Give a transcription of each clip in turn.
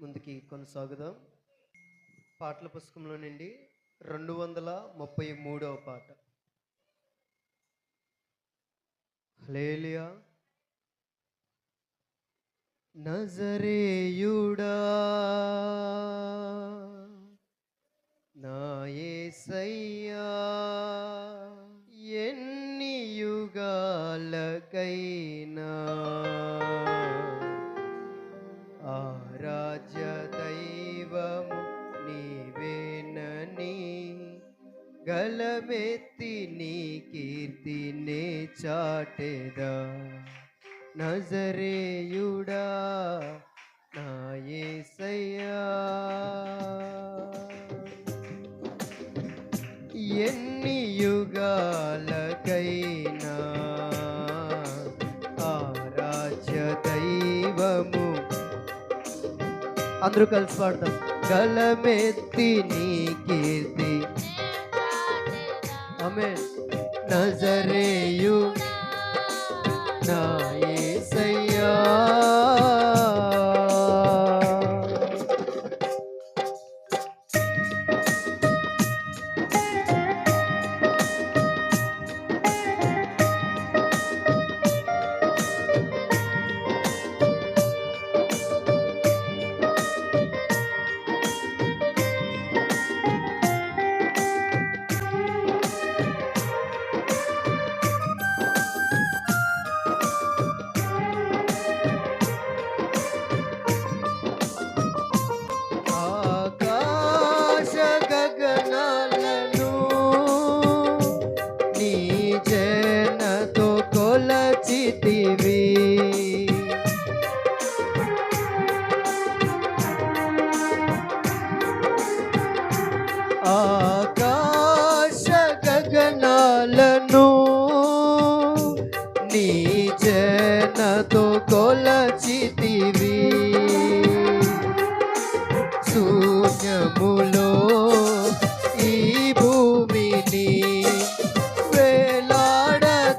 ముందుకి కొనసాగుదాం. పాటల పుస్తకంలో నుండి రెండు వందల ముప్పై మూడవ పాట. హలేలియా నజరేయుడా. నా యేసయ్యా గలమెత్తి నీ కీర్తినే చాటెదా. నజరేయుడా నాయసయ్యా ఎన్ని యుగాలకైనా ఆరాధ్య దైవము. అందరూ కలిసి పాడతాం గలమెత్తి నీ కీర్తి नजरे కొలచితివి శూన్యములో ఈ భూమిని వేలాడదీసిన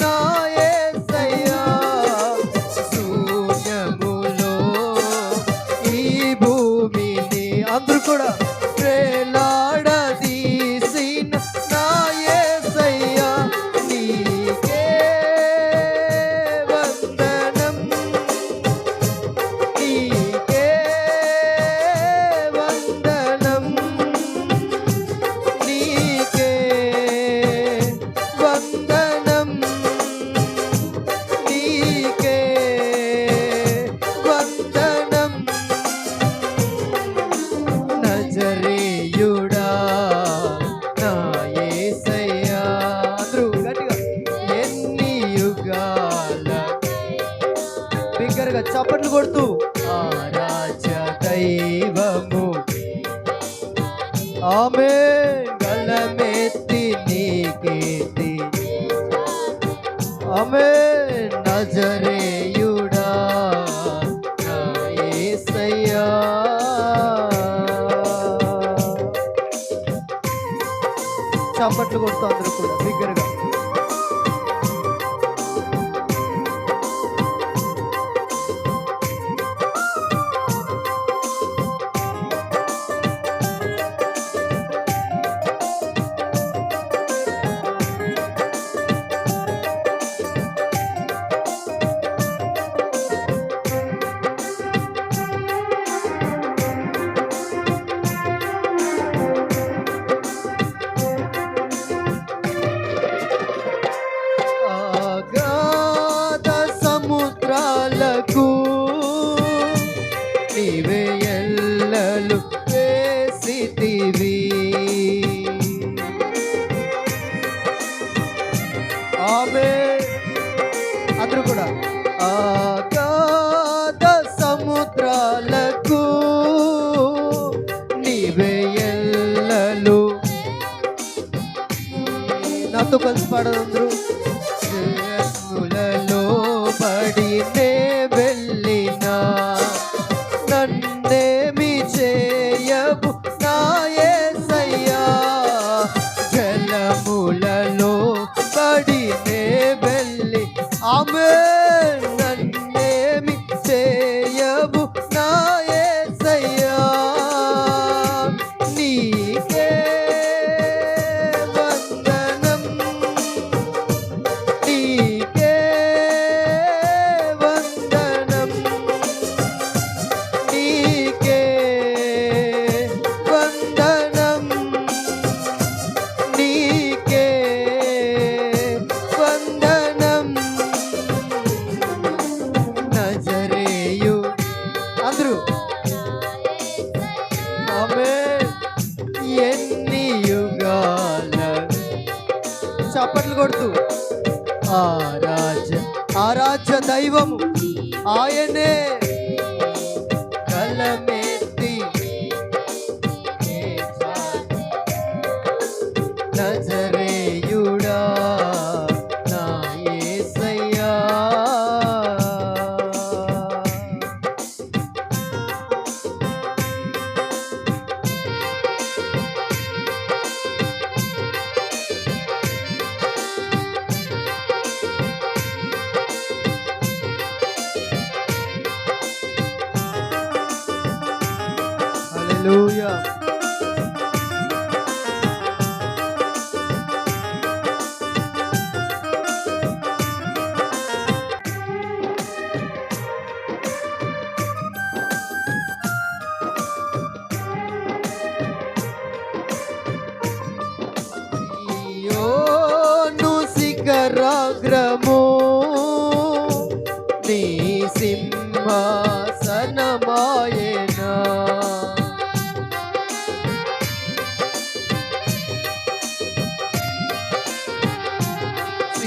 నా శూన్యములో ఈ భూమిని అందరూ కూడా కొడుతూ. ఆరాధ్య దైవము. ఆమె గలమెత్తి ఆమె నజరేయుడా? చప్పట్లు కొడుతూ అందరూ కూడా బిగ్గరగా. படி the Hallelujah. యోను శిఖరాగ్రమో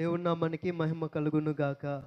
దేవుడు నామానికి మహిమ కలుగును గాక